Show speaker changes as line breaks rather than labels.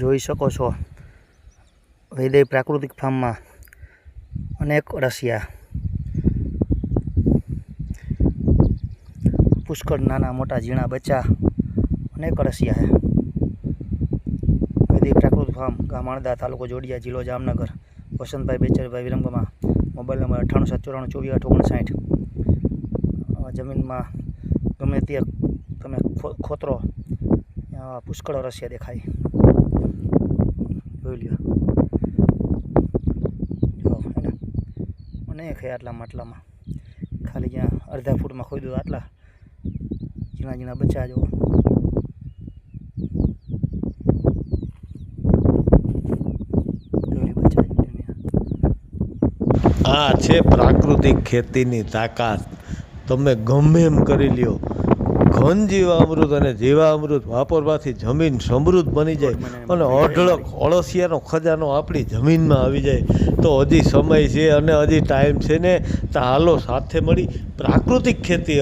જોઈ શકો છો. હૃદય પ્રાકૃતિક ફાર્મમાં અનેક અળસિયા પુષ્કળ નાના મોટા ઝીણા બચ્ચા, અનેક અળસિયા હૃદય પ્રાકૃતિક ફાર્મ ગામણદા તાલુકો જોડિયા જિલ્લો જામનગર. વસંતભાઈ બેચરભાઈ વિરંગમાં, મોબાઈલ નંબર અઠ્ઠાણું સાત ચોરાણું ચોવીસ આઠ ઓગણસાઠ જમીનમાં ગમે ત્યાં તમે ખોતરો પુષ્કળ અળસિયા દેખાય. જોઈ લ્યો. જો, એને મને છે આટલામાં આટલામાં ખાલી જ્યાં અડધા ફૂટમાં ખોઈ આટલા. ઝીણા ઝીણા બચ્ચા જો.
આ છે પ્રાકૃતિક ખેતીની તાકાત. તમે ગમે એમ કરી લ્યો. ઘન જીવામૃત અને જીવામૃત વાપરવાથી જમીન સમૃદ્ધ બની જાય અને અઢળક અળસિયાનો ખજાનો આપણી જમીનમાં આવી જાય તો હજી સમય છે અને હજી ટાઈમ છે ને તો હાલો સાથે મળી પ્રાકૃતિક ખેતી